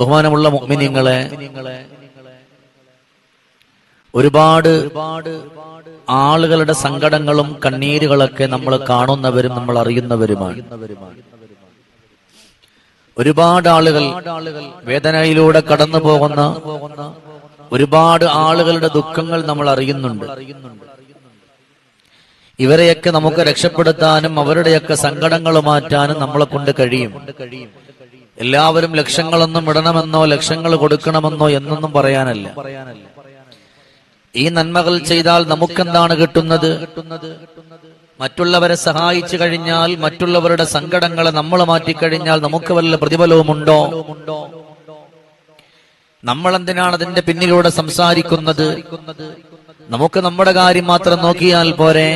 ബഹുമാനമുള്ള മുഅ്മിനീങ്ങളെ ഒരുപാട് ആളുകളുടെ സങ്കടങ്ങളും കണ്ണീരുകളൊക്കെ നമ്മൾ കാണുന്നവരും നമ്മൾ അറിയുന്നവരുമാണ്. ഒരുപാട് ആളുകൾ വേദനയിലൂടെ കടന്നു പോകുന്ന ഒരുപാട് ആളുകളുടെ ദുഃഖങ്ങൾ നമ്മൾ അറിയുന്നുണ്ട്. ഇവരെയൊക്കെ നമുക്ക് രക്ഷപ്പെടുത്താനും അവരുടെയൊക്കെ സങ്കടങ്ങൾ മാറ്റാനും നമ്മളെ കൊണ്ട് കഴിയും. എല്ലാവരും ലക്ഷങ്ങളൊന്നും ഇടണമെന്നോ ലക്ഷങ്ങൾ കൊടുക്കണമെന്നോ എന്നൊന്നും പറയാനല്ല. ഈ നന്മകൾ ചെയ്താൽ നമുക്കെന്താണ് കിട്ടുന്നത്? മറ്റുള്ളവരെ സഹായിച്ചു കഴിഞ്ഞാൽ മറ്റുള്ളവരുടെ സങ്കടങ്ങളെ നമ്മൾ മാറ്റിക്കഴിഞ്ഞാൽ നമുക്ക് വല്ല പ്രതിഫലവുമുണ്ടോ? നമ്മൾ എന്തിനാണ് അതിന്റെ പിന്നിലൂടെ സംസാരിക്കുന്നത്? നമുക്ക് നമ്മുടെ കാര്യം മാത്രം നോക്കിയാൽ പോരെ?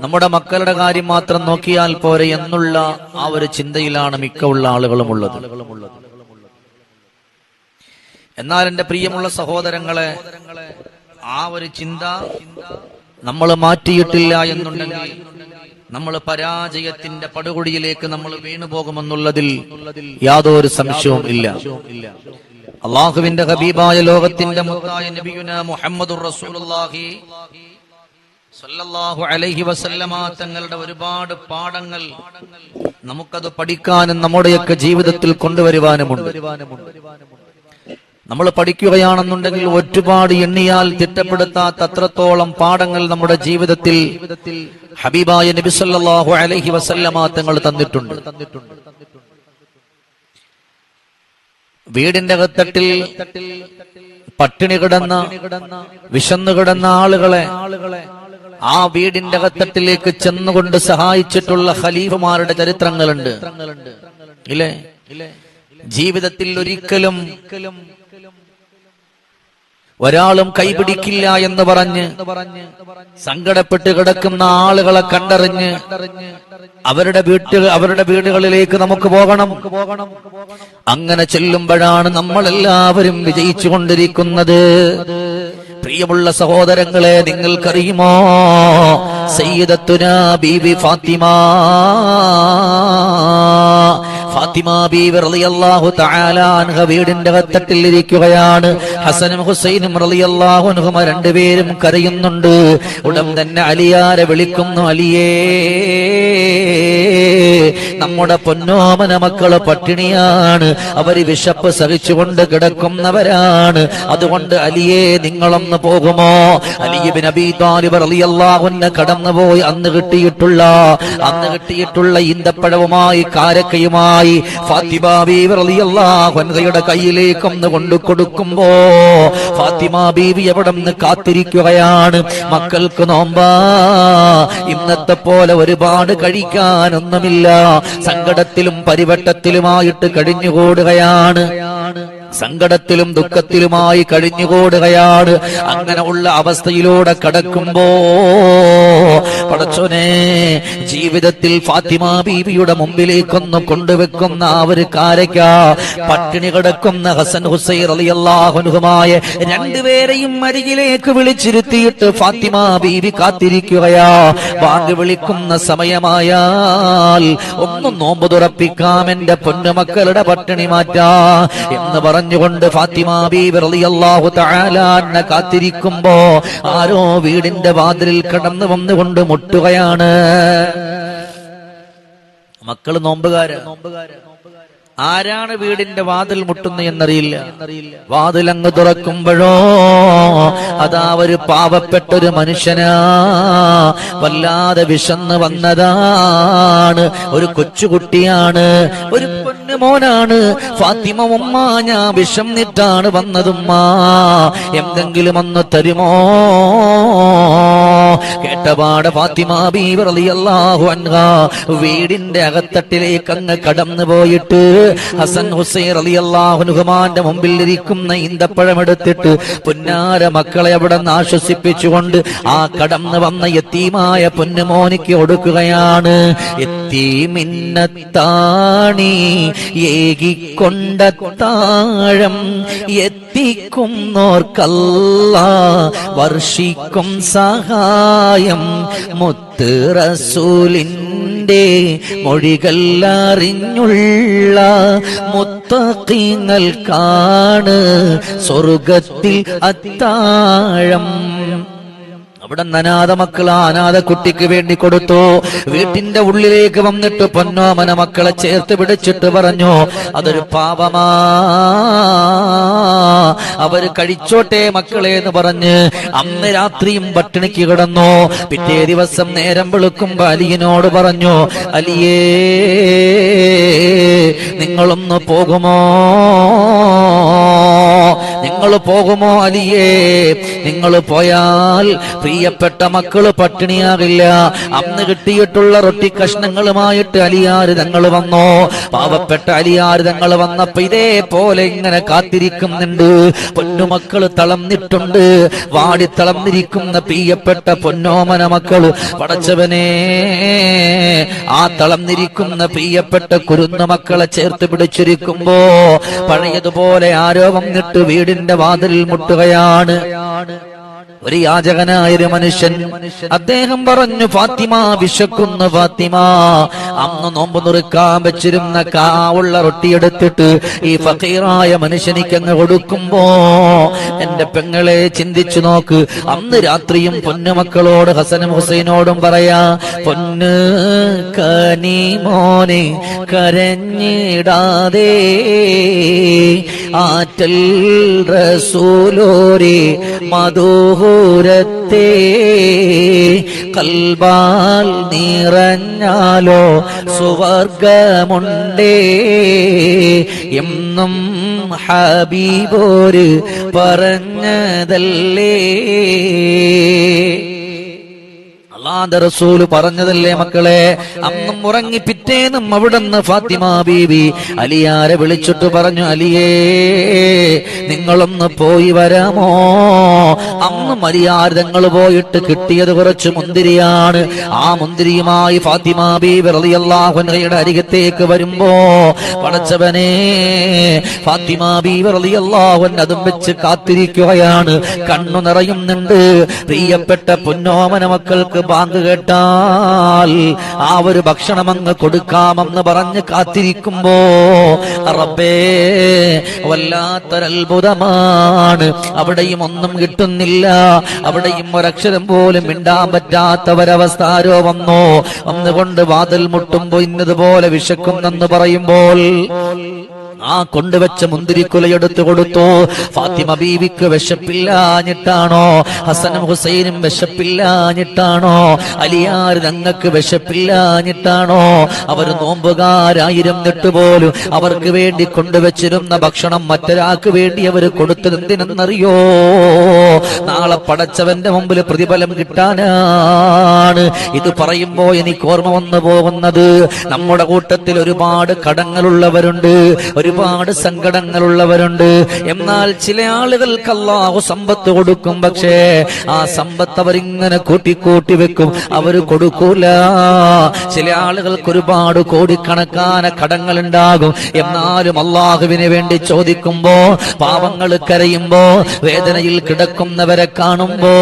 നമ്മുടെ മക്കളുടെ കാര്യം മാത്രം നോക്കിയാൽ പോരെ എന്നുള്ള ആ ഒരു ചിന്തയിലാണ് മിക്ക ഉള്ള ആളുകളും ഉള്ളത്. എന്നാൽ എന്റെ പ്രിയമുള്ള സഹോദരങ്ങളെ ആ ഒരു ചിന്ത നമ്മൾ മാറ്റിയിട്ടില്ല എന്നുണ്ടെങ്കിൽ നമ്മൾ പരാജയത്തിന്റെ പടുകുടിയിലേക്ക് നമ്മൾ വീണുപോകുമെന്നുള്ളതിൽ യാതൊരു സംശയവും ഇല്ല. അള്ളാഹുവിന്റെ ഹബീബായ ലോകത്തിന്റെ മുഹമ്മദ് റസൂലുള്ളാഹി സല്ലല്ലാഹു അലൈഹി വസല്ലമ തങ്ങളുടെ ഒരുപാട് പാഠങ്ങൾ നമുക്കത് പഠിക്കാനും നമ്മുടെയൊക്കെ ജീവിതത്തിൽ കൊണ്ടുവരുവാനുമുണ്ട്. നമ്മൾ പഠിക്കുകയാണെന്നുണ്ടെങ്കിൽ ഒരുപാട് എണ്ണിയാൽ തിട്ടപ്പെടുത്താത്ത അത്രത്തോളം പാഠങ്ങൾ നമ്മുടെ ജീവിതത്തിൽ ഹബീബായ നബി സല്ലല്ലാഹു അലൈഹി വസല്ലമ തങ്ങൾ തന്നിട്ടുണ്ട്. വീടിന്റെ അകത്തട്ടിൽ പട്ടിണി കിടന്ന വിശന്നു കിടന്ന ആളുകളെ ആ വീടിന്റെ അകത്തട്ടിലേക്ക് ചെന്നുകൊണ്ട് സഹായിച്ചിട്ടുള്ള ഖലീഫുമാരുടെ ചരിത്രങ്ങളുണ്ട്. ഇല്ലേ? ജീവിതത്തിൽ ഒരിക്കലും ഒരാളും കൈപിടിക്കില്ല എന്ന് പറഞ്ഞ് സങ്കടപ്പെട്ട് കിടക്കുന്ന ആളുകളെ കണ്ടറിഞ്ഞ് അവരുടെ വീട്ടുകൾ അവരുടെ വീടുകളിലേക്ക് നമുക്ക് പോകണം. അങ്ങനെ ചെല്ലുമ്പോഴാണ് നമ്മളെല്ലാവരും വിജയിച്ചു കൊണ്ടിരിക്കുന്നത് പ്രിയമുള്ള സഹോദരങ്ങളെ നിങ്ങൾക്കറിയുമോ? സയ്യിദത്തുന ബീബി ഫാത്തിമ. ഫാത്തിമ ബീവി റളിയല്ലാഹു തആല അൻഹ വീടിന്റെ വത്തട്ടിൽ ഇരിക്കുകയാണ്. ഹസനും ഹുസൈനും റളിയല്ലാഹു അൻഹുമ രണ്ടുപേരും കരയുന്നുണ്ട്. ഉടൻ തന്നെ അലിയാരെ വിളിക്കുന്നു അലിയേ. നമ്മുടെ പൊന്നോമന മക്കൾ പട്ടിണിയാണ്. അവർ വിശപ്പ് സഹിച്ചുകൊണ്ട് കിടക്കുന്നവരാണ്. അതുകൊണ്ട് അലിയെ നിങ്ങളൊന്ന് പോകുമോ? അലിയബിൻ അബി താലിബ് റളിയല്ലാഹുവിനെ കടന്നുപോയി. അന്ന് കിട്ടിയിട്ടുള്ള അന്ന് കിട്ടിയിട്ടുള്ള ഈന്തപ്പഴവുമായി കാരക്കയുമായി ഫാത്തിമ ബീവി കയ്യിലേക്ക് ഒന്ന് കൊണ്ടു കൊടുക്കുമ്പോ ഫാത്തിമ ബീവി എവിടെ നിന്ന് കാത്തിരിക്കുകയാണ്. മക്കൾക്ക് നോമ്പാ. ഇന്നത്തെ പോലെ ഒരുപാട് കഴിക്കാനൊന്നുമില്ല. സങ്കടത്തിലും പരിവട്ടത്തിലുമായിട്ട് കഴിഞ്ഞുകൂടുകയാണ്. സങ്കടത്തിലും ദുഃഖത്തിലുമായി കഴിഞ്ഞുകൂടുകയാണ്. അങ്ങനെ ഉള്ള അവസ്ഥയിലൂടെ കടക്കുമ്പോ പടച്ചോനെ ജീവിതത്തിൽ ഫാത്തിമ ബീവിയുടെ മുമ്പിലേക്കൊന്ന് കൊണ്ടുവെക്കുന്ന ഒരു കാരയ്ക്ക പട്ടിണി കിടക്കുന്ന ഹസൻ ഹുസൈൻ അലിയല്ലാഹുനുഹുമായ രണ്ടുപേരെയും അരികിലേക്ക് വിളിച്ചിരുത്തിയിട്ട് ഫാത്തിമ ബീവി കാത്തിരിക്കുകയാ. ബാങ്ക് വിളിക്കുന്ന സമയമായാൽ ഒന്ന് നോമ്പ് തുറപ്പിക്കാം എന്റെ പൊന്നുമക്കളുടെ പട്ടിണി മാറ്റാ എന്ന് പറഞ്ഞുകൊണ്ട് ഫാത്തിമ റളിയല്ലാഹു കാത്തിരിക്കുമ്പോ ആരോ വീടിന്റെ വാതിലിൽ കടന്നു വന്നുകൊണ്ട് മുട്ടുകയാണ്. മക്കൾ നോമ്പുകാര് നോമ്പുകാര് നോമ്പുകാര്. ആരാണ് വീടിന്റെ വാതിൽ മുട്ടുന്നു എന്നറിയില്ല. വാതിൽ അങ്ങ് തുറക്കുമ്പോഴോ അതാ ഒരു പാവപ്പെട്ടൊരു മനുഷ്യനാ. വല്ലാതെ വിശന്ന് വന്നതാണ്. ഒരു കൊച്ചുകുട്ടിയാണ് ഒരു മോനാണ്. ഫാത്തിമ ഉമ്മ ഞാൻ വിശന്നിട്ടാണ് വന്നതുമ്മ. എന്തെങ്കിലും ഒന്ന് തരുമോ? കേട്ടപാട് ഫാത്തിമ അൻഹ. വീടിന്റെ അകത്തട്ടിലേക്ക് അങ്ങ് കടന്നു പോയിട്ട് ഹസൻ ഹുസൈൻ അലി അള്ളാഹുഹുമാന്റെ മുമ്പിൽ ഇരിക്കുന്ന ഈന്തപ്പഴം എടുത്തിട്ട് പുന്നാര മക്കളെ അവിടെ നിന്ന് ആശ്വസിപ്പിച്ചുകൊണ്ട് ആ കടന്നു വന്ന യത്തീമായ പൊന്നുമോനിക്ക് ഒടുക്കുകയാണ് എത്തീമിന്നത്താണി ഏകിക്കൊണ്ട താഴം എത്തിക്കുന്നോർക്കല്ല വർഷിക്കും സഹായം മുത്ത് റസൂലിന്റെ മൊഴികൾ അറിഞ്ഞുള്ള മുത്ത് മുത്തക്കിങ്ങൾക്കാണ് സ്വർഗത്തിൽ അത്താഴം. അവിടെ അനാഥ മക്കൾ ആ അനാഥ കുട്ടിക്ക് വേണ്ടി കൊടുത്തു. വീട്ടിന്റെ ഉള്ളിലേക്ക് വന്നിട്ട് പൊന്നോമന മക്കളെ ചേർത്ത് പിടിച്ചിട്ട് പറഞ്ഞു അതൊരു പാപമാ. അവർ കഴിച്ചോട്ടെ മക്കളെ എന്ന് പറഞ്ഞ് അന്ന് രാത്രിയും പട്ടിണിക്ക് കിടന്നു. പിറ്റേ ദിവസം നേരം വെളുക്കുമ്പോ അലിയനോട് പറഞ്ഞു അലിയേ നിങ്ങളൊന്ന് പോകുമോ? നിങ്ങൾ പോകുമോ അലിയേ? നിങ്ങൾ പോയാൽ പ്രിയപ്പെട്ട മക്കൾ പട്ടിണിയാകില്ല. അന്ന് കിട്ടിയിട്ടുള്ള റൊട്ടി കഷ്ണങ്ങളുമായിട്ട് അലിയാര് തങ്ങൾ വന്നോ? പാവപ്പെട്ട അലിയാര് തങ്ങൾ വന്നപ്പോ ഇതേപോലെ ഇങ്ങനെ കാത്തിരിക്കുന്നുണ്ട്. പൊന്നുമക്കൾ തളർന്നിട്ടുണ്ട്. വാടി തളർന്നിരിക്കുന്ന പ്രിയപ്പെട്ട പൊന്നോമന മക്കൾ പടച്ചവനെ ആ തളർന്നിരിക്കുന്ന പ്രിയപ്പെട്ട കുരുന്ന മക്കളെ ചേർത്ത് പിടിച്ചിരിക്കുമ്പോ പഴയതുപോലെ ആരോ വന്നിട്ട് വീടിന്റെ വാതിലിൽ മുട്ടുകയാണ്. ഒരു യാചകനായ ഒരു മനുഷ്യൻ അദ്ദേഹം പറഞ്ഞു ഫാത്തിമ വിശക്കുന്നു ഫാത്തിമ. അന്ന് നോമ്പ് നുറുക്കാൻ വെച്ചിരുന്ന കാവുള്ള റൊട്ടി എടുത്തിട്ട് ഈ ഫക്കീറായ മനുഷ്യനിക്ക് അങ്ങ് കൊടുക്കുമ്പോ എന്റെ പെങ്ങളെ ചിന്തിച്ചു നോക്ക്. അന്ന് രാത്രിയും പൊന്നു മക്കളോട് ഹസനും ഹുസൈനോടും പറയാ പൊന്ന് കനി മോനെ കരഞ്ഞിടാതെ ആറ്റൽ റസൂലോരെ മധുഹൂരത്തെ കൽബാൽ നിറഞ്ഞാലോ സുവർഗമുണ്ടേ? എന്നും ഹബീബോര് പറഞ്ഞതല്ലേ? അള്ളാന്റെ റസൂൽ പറഞ്ഞതല്ലേ മക്കളെ? അന്നും ഉറങ്ങി പിറ്റേന്നും അവിടുന്ന് ഫാത്തിമ ബീവി അലിയാരെ വിളിച്ചിട്ട് പറഞ്ഞു അലിയേ നിങ്ങളൊന്ന് പോയി വരാമോ? അന്ന് മരിയാർ തങ്ങൾ പോയിട്ട് കിട്ടിയത് കുറച്ച് മുന്തിരിയാണ്. ആ മുന്തിരിയുമായി ഫാത്തിമ ബീബി റളിയല്ലാഹുനയുടെ അരികത്തേക്ക് വരുമ്പോ പടച്ചവനെ ഫാത്തിമ ബീബി റളിയല്ലാഹുൻ അതും വെച്ച് കാത്തിരിക്കുകയാണ്. കണ്ണു നിറയുന്നുണ്ട്. പ്രിയപ്പെട്ട പൊന്നോമന മക്കൾക്ക് കേട്ടാൽ ആ ഒരു ഭക്ഷണം അങ്ങ് കൊടുക്കാമെന്ന് പറഞ്ഞ് കാത്തിരിക്കുമ്പോ റബ്ബേ വല്ലാത്തൊരത്ഭുതമാണ്. അവിടെയും ഒന്നും കിട്ടുന്നില്ല. അവിടെയും ഒരക്ഷരം പോലും മിണ്ടാൻ പറ്റാത്ത ഒരവസ്ഥ ആരോ വന്നോ. വന്നുകൊണ്ട് വാതിൽ മുട്ടുമ്പോ ഇന്നതുപോലെ വിശക്കുന്നെന്ന് പറയുമ്പോൾ ആ കൊണ്ടുവച്ച മുന്തിരിക്കുലയെടുത്തു കൊടുത്തു. ഫാത്തിമ ബീവിക്ക് വിശപ്പില്ലാഞ്ഞിട്ടാണോ? ഹസനും ഹുസൈനും വിശപ്പില്ലാഞ്ഞിട്ടാണോ? അലിയാർ ഞങ്ങൾക്ക് വിശപ്പില്ലാഞ്ഞിട്ടാണോ? അവർ നോമ്പുകാരായിരം പോലും അവർക്ക് വേണ്ടി കൊണ്ടുവച്ചിരുന്ന ഭക്ഷണം മറ്റൊരാൾക്ക് വേണ്ടി അവർ കൊടുത്തത് നാളെ പടച്ചവന്റെ മുമ്പിൽ പ്രതിഫലം കിട്ടാനാണ്. ഇത് പറയുമ്പോ എനിക്ക് ഓർമ്മ വന്നു പോകുന്നത്. നമ്മുടെ കൂട്ടത്തിൽ ഒരുപാട് കടങ്ങളുള്ളവരുണ്ട്. ഒരുപാട് സങ്കടങ്ങളുള്ളവരുണ്ട്. എന്നാൽ ചില ആളുകൾക്ക് അള്ളാഹു സമ്പത്ത് കൊടുക്കും. പക്ഷേ ആ സമ്പത്ത് അവരിങ്ങനെ കൂട്ടിക്കൂട്ടി വെക്കും. അവർ കൊടുക്കൂല. ചില ആളുകൾക്ക് ഒരുപാട് കോടിക്കണക്കാന കടങ്ങൾ ഉണ്ടാകും എന്നാലും അള്ളാഹുവിന് വേണ്ടി ചോദിക്കുമ്പോ പാവങ്ങൾ കരയുമ്പോ വേദനയിൽ കിടക്കുന്നവരെ കാണുമ്പോ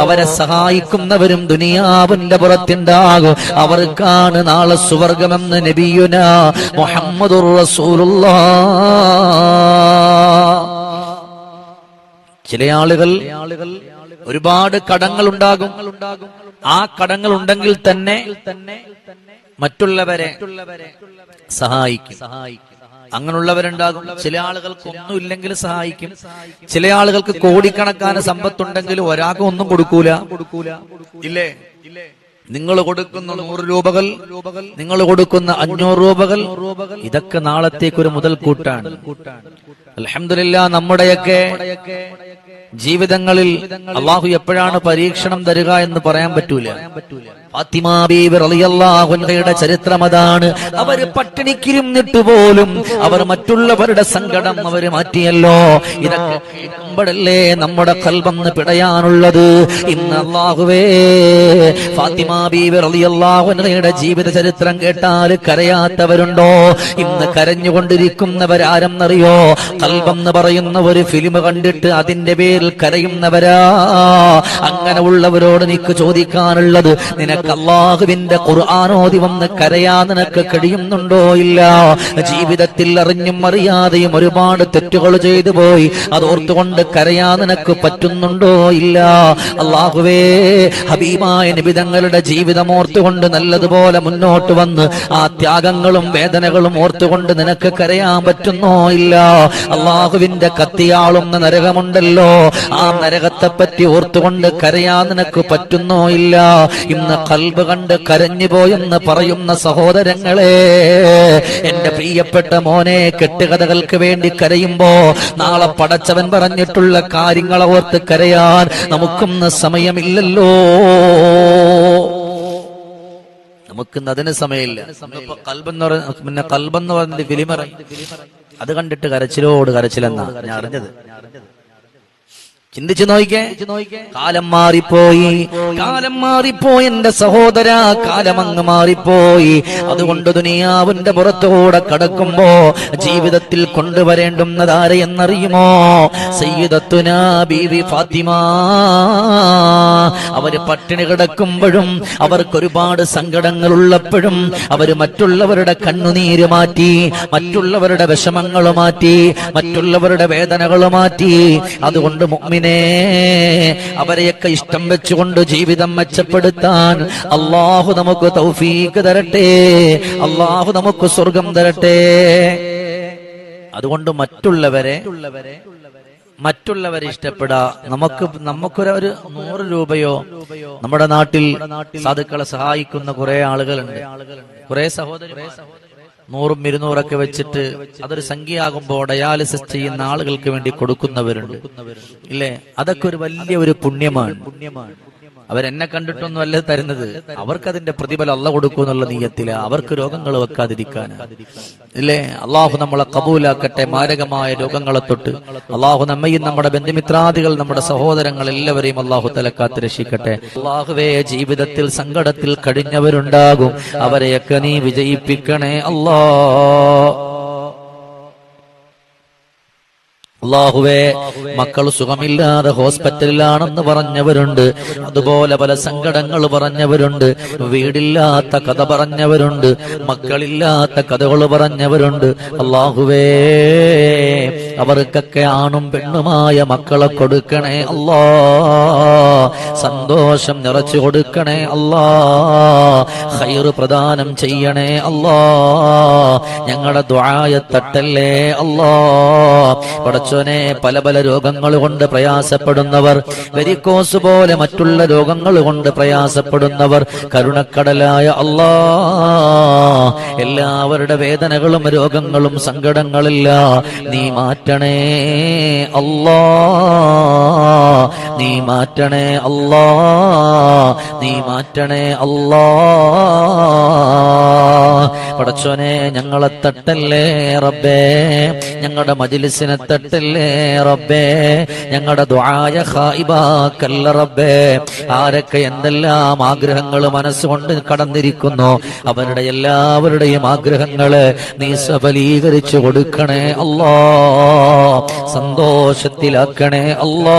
അവരെ സഹായിക്കുന്നവരും ദുനിയാവിന്റെ പുറത്തുണ്ടാകും. അവർക്കാണ് നാളെ സുവർഗമെന്ന് നബിയുന മുഹമ്മദുർ ചില ആളുകൾ ഒരുപാട് കടങ്ങൾ ഉണ്ടാകും ആ കടങ്ങൾ ഉണ്ടെങ്കിൽ തന്നെ മറ്റുള്ളവരെ സഹായിക്കും. അങ്ങനെയുള്ളവരുണ്ടാകും. ചില ആളുകൾക്ക് ഒന്നുമില്ലെങ്കിൽ സഹായിക്കും. ചില ആളുകൾക്ക് കോടിക്കണക്കാന സമ്പത്തുണ്ടെങ്കിൽ ഒരാൾക്കും ഒന്നും കൊടുക്കൂല. കൊടുക്കൂല. ഇല്ലേ? ഇല്ലേ? നിങ്ങൾ കൊടുക്കുന്ന നൂറ് രൂപകൾ നിങ്ങൾ കൊടുക്കുന്ന അഞ്ഞൂറ് രൂപകൾ ഇതൊക്കെ നാളത്തേക്ക് ഒരു മുതൽക്കൂട്ടാണ് അലഹമില്ല നമ്മുടെയൊക്കെ ജീവിതങ്ങളിൽ അള്ളാഹു എപ്പോഴാണ് പരീക്ഷണം തരിക എന്ന് പറയാൻ പറ്റൂല. ഫാത്തിമ ബീബി റളിയല്ലാഹു അൻഹയുടെ ചരിത്രം അതാണ്. അവർ പട്ടിണിക്കിരുന്നിട്ട് പോലും അവർ മറ്റുള്ളവരുടെ സങ്കടം അവർ മാറ്റിയല്ലോ. ഇതൊക്കെ നമ്മുടെ കൽബന്ന് പിടയാനുള്ളത്. ഇന്ന് അള്ളാഹുവേ ഫാത്തിമ ബീബി റളിയല്ലാഹു അൻഹയുടെ ജീവിത ചരിത്രം കേട്ടാൽ കരയാത്തവരുണ്ടോ? ഇന്ന് കരഞ്ഞുകൊണ്ടിരിക്കുന്നവരാരെന്നറിയോ? കൽബെന്ന് പറയുന്ന ഒരു ഫിലിം കണ്ടിട്ട് അതിന്റെ പേരിൽ കരയുന്നവരാ. അങ്ങനെ ഉള്ളവരോട് നിനക്ക് ചോദിക്കാനുള്ളത് നിനക്ക് അള്ളാഹുവിന്റെ ഖുർആാനോതി വന്ന് കരയാ നിനക്ക് കഴിയുന്നുണ്ടോ ഇല്ല? ജീവിതത്തിൽ അറിഞ്ഞും അറിയാതെയും ഒരുപാട് തെറ്റുകൾ ചെയ്തു പോയി. അതോർത്തുകൊണ്ട് കരയാ നിനക്ക് പറ്റുന്നുണ്ടോ ഇല്ല? അള്ളാഹുവേ ഹബീമായ നിബിതങ്ങളുടെ ജീവിതം ഓർത്തുകൊണ്ട് നല്ലതുപോലെ മുന്നോട്ട് വന്ന് ആ ത്യാഗങ്ങളും വേദനകളും ഓർത്തുകൊണ്ട് നിനക്ക് കരയാൻ പറ്റുന്നോ ഇല്ല? അള്ളാഹുവിന്റെ കത്തിയാളുന്ന നരകമുണ്ടല്ലോ. ആ നരകത്തെ പറ്റി ഓർത്തുകൊണ്ട് കരയാ നിനക്ക് പറ്റുന്നോ ഇല്ല? ഇന്ന് കൽബ് കണ്ട് കരഞ്ഞു പോയെന്ന് പറയുന്ന സഹോദരങ്ങളെ എന്റെ പ്രിയപ്പെട്ട മോനെ കെട്ടുകഥകൾക്ക് വേണ്ടി കരയുമ്പോ നാളെ പടച്ചവൻ പറഞ്ഞിട്ടുള്ള കാര്യങ്ങളെ ഓർത്ത് കരയാൻ നമുക്കൊന്ന് സമയമില്ലല്ലോ. നമുക്കിന്ന് അതിന് സമയമില്ല. കൽബെന്ന് പറഞ്ഞ പിന്നെ കൽബെന്ന് പറഞ്ഞ ഫിലിമറ അത് കണ്ടിട്ട് കരച്ചിലോട് കരച്ചിലെന്നാ ഞാൻ അറിഞ്ഞത്. ചിന്തിച്ചു നോക്കിക്കേ. കാലം മാറിപ്പോയി. കാലം മാറിപ്പോയി എന്റെ സഹോദര. കാലം അങ്ങ് മാറിപ്പോയി. അതുകൊണ്ട് ദുനിയാവിന്റെ പുറത്തുകൂടെ കടക്കുമ്പോ ജീവിതത്തിൽ കൊണ്ടുവരേണ്ടുന്നത് ആരെയെന്നറിയുമോ സയ്യിദത്തുന ബീവി ഫാത്തിമ. അവർ പട്ടിണി കിടക്കുമ്പോഴും അവർക്കൊരുപാട് സങ്കടങ്ങൾ ഉള്ളപ്പോഴും അവർ മറ്റുള്ളവരുടെ കണ്ണുനീര് മാറ്റി മറ്റുള്ളവരുടെ വിഷമങ്ങൾ മാറ്റി മറ്റുള്ളവരുടെ വേദനകൾ മാറ്റി. അതുകൊണ്ട് മുഅ്മിനെ അവരെയൊക്കെ ഇഷ്ടം വെച്ചുകൊണ്ട് ജീവിതം മെച്ചപ്പെടുത്താൻ അള്ളാഹു നമുക്ക് തൗഫീക്ക് തരട്ടെ അള്ളാഹു നമുക്ക് സ്വർഗം തരട്ടെ. അതുകൊണ്ട് മറ്റുള്ളവരെ മറ്റുള്ളവരെ ഇഷ്ടപ്പെടാ. നമുക്ക് നമുക്കൊരു ഒരു നൂറ് രൂപയോ നമ്മുടെ നാട്ടിൽ സാധുക്കളെ സഹായിക്കുന്ന കുറെ ആളുകളുണ്ട്. കുറെ സഹോദരി നൂറും ഇരുന്നൂറൊക്കെ വെച്ചിട്ട് അതൊരു സംഖ്യയാകുമ്പോൾ ഡയാലിസിസ് ചെയ്യുന്ന ആളുകൾക്ക് വേണ്ടി കൊടുക്കുന്നവരുണ്ട്. ഇല്ലേ? അതൊക്കെ ഒരു വലിയ ഒരു പുണ്യമാണ്. അവരെന്നെ കണ്ടിട്ടൊന്നും അല്ല തരുന്നത്. അവർക്കതിന്റെ പ്രതിഫലം അല്ല കൊടുക്കും എന്നുള്ള നീയത്തിൽ. അവർക്ക് രോഗങ്ങൾ വെക്കാതിരിക്കാൻ ഇല്ലേ? അള്ളാഹു നമ്മളെ കബൂലാക്കട്ടെ മാരകമായ രോഗങ്ങളെ തൊട്ട്. അള്ളാഹു നമ്മയും നമ്മുടെ ബന്ധുമിത്രാദികൾ നമ്മുടെ സഹോദരങ്ങൾ എല്ലാവരെയും അള്ളാഹു തലക്കാത്ത് രക്ഷിക്കട്ടെ അള്ളാഹുവേ ജീവിതത്തിൽ സങ്കടത്തിൽ കഴിഞ്ഞവരുണ്ടാകും അവരെയൊക്കെ നീ വിജയിപ്പിക്കണേ അല്ലാ. അള്ളാഹുവേ മക്കൾ സുഖമില്ലാതെ ഹോസ്പിറ്റലിലാണെന്ന് പറഞ്ഞവരുണ്ട്. അതുപോലെ പല സങ്കടങ്ങൾ പറഞ്ഞവരുണ്ട്. വീടില്ലാത്ത കഥ പറഞ്ഞവരുണ്ട്. മക്കളില്ലാത്ത കഥകൾ പറഞ്ഞവരുണ്ട്. അള്ളാഹുവേ അവർക്കൊക്കെ ആണും പെണ്ണുമായ മക്കളെ കൊടുക്കണേ അല്ലാ. സന്തോഷം നിറച്ചു കൊടുക്കണേ അല്ലാ. ഹൈറ് പ്രദാനം ചെയ്യണേ അല്ലാ. ഞങ്ങളുടെ ദ്വായ തട്ടല്ലേ അല്ലാ. പടച്ചോനെ പല പല രോഗങ്ങൾ കൊണ്ട് പ്രയാസപ്പെടുന്നവർ വെരിക്കോസ് പോലെ മറ്റുള്ള രോഗങ്ങൾ കൊണ്ട് പ്രയാസപ്പെടുന്നവർ കരുണക്കടലായ അല്ലാ എല്ലാവരുടെ വേദനകളും രോഗങ്ങളും സങ്കടങ്ങളില്ല. നീ മാറ്റണേ അല്ലാ നീ മാറ്റണേ അല്ലാ നീ മാറ്റണേ അല്ലാ പടച്ചോനെ ഞങ്ങളെ തട്ടല്ലേ റബ്ബേ? ഞങ്ങളുടെ മജിലിസിനെ തട്ടല്ലേ റബ്ബേ? ഞങ്ങളുടെ ദ്വായ ഹായിബാക്കല്ല റബ്ബേ. ആരൊക്കെ എന്തെല്ലാം ആഗ്രഹങ്ങൾ മനസ്സുകൊണ്ട് കടന്നിരിക്കുന്നു അവരുടെ എല്ലാവരുടെയും ആഗ്രഹങ്ങൾ നീ സഫലീകരിച്ചു കൊടുക്കണേ അല്ലോ സന്തോഷത്തിലാക്കണേ അല്ലാ